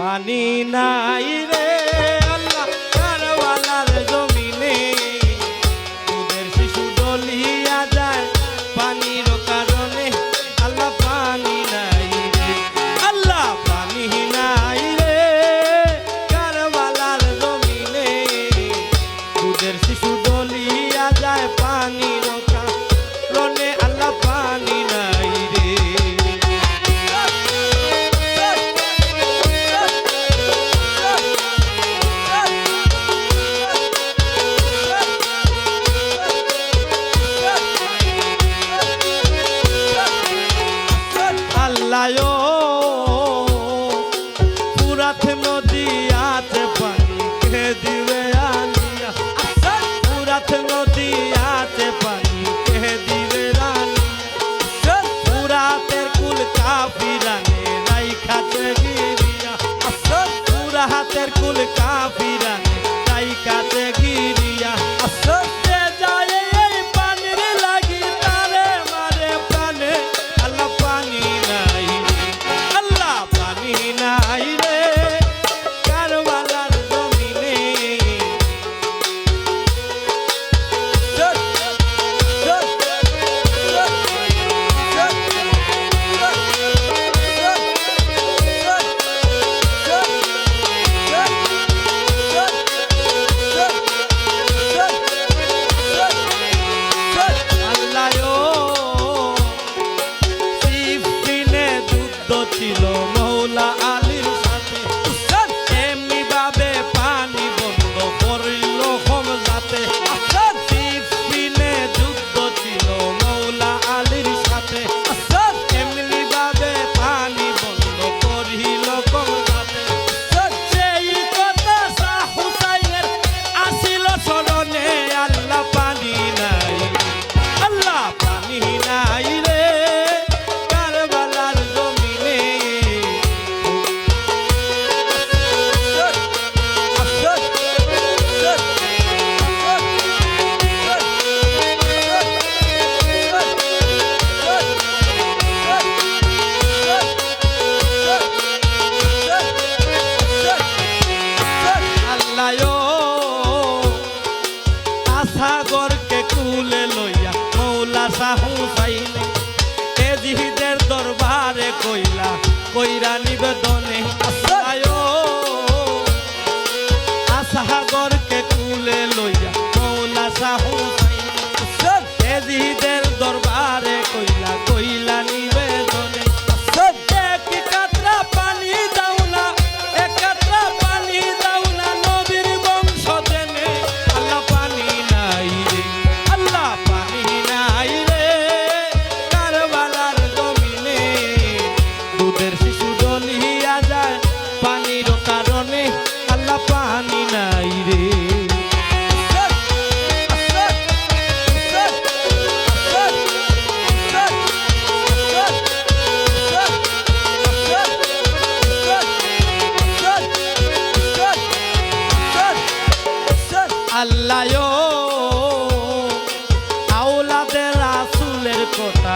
পানি নাই রে। সাথ নদী আছে পানি কে দিবে আলিয়া পুরাত নদী আছে পানি কে দিবে রানিয়া পুরাতের কুল কাপি রানে রাই খাতে গিরিয়া পুরা হাতের ছিল মৌলা কইরা নিবেদন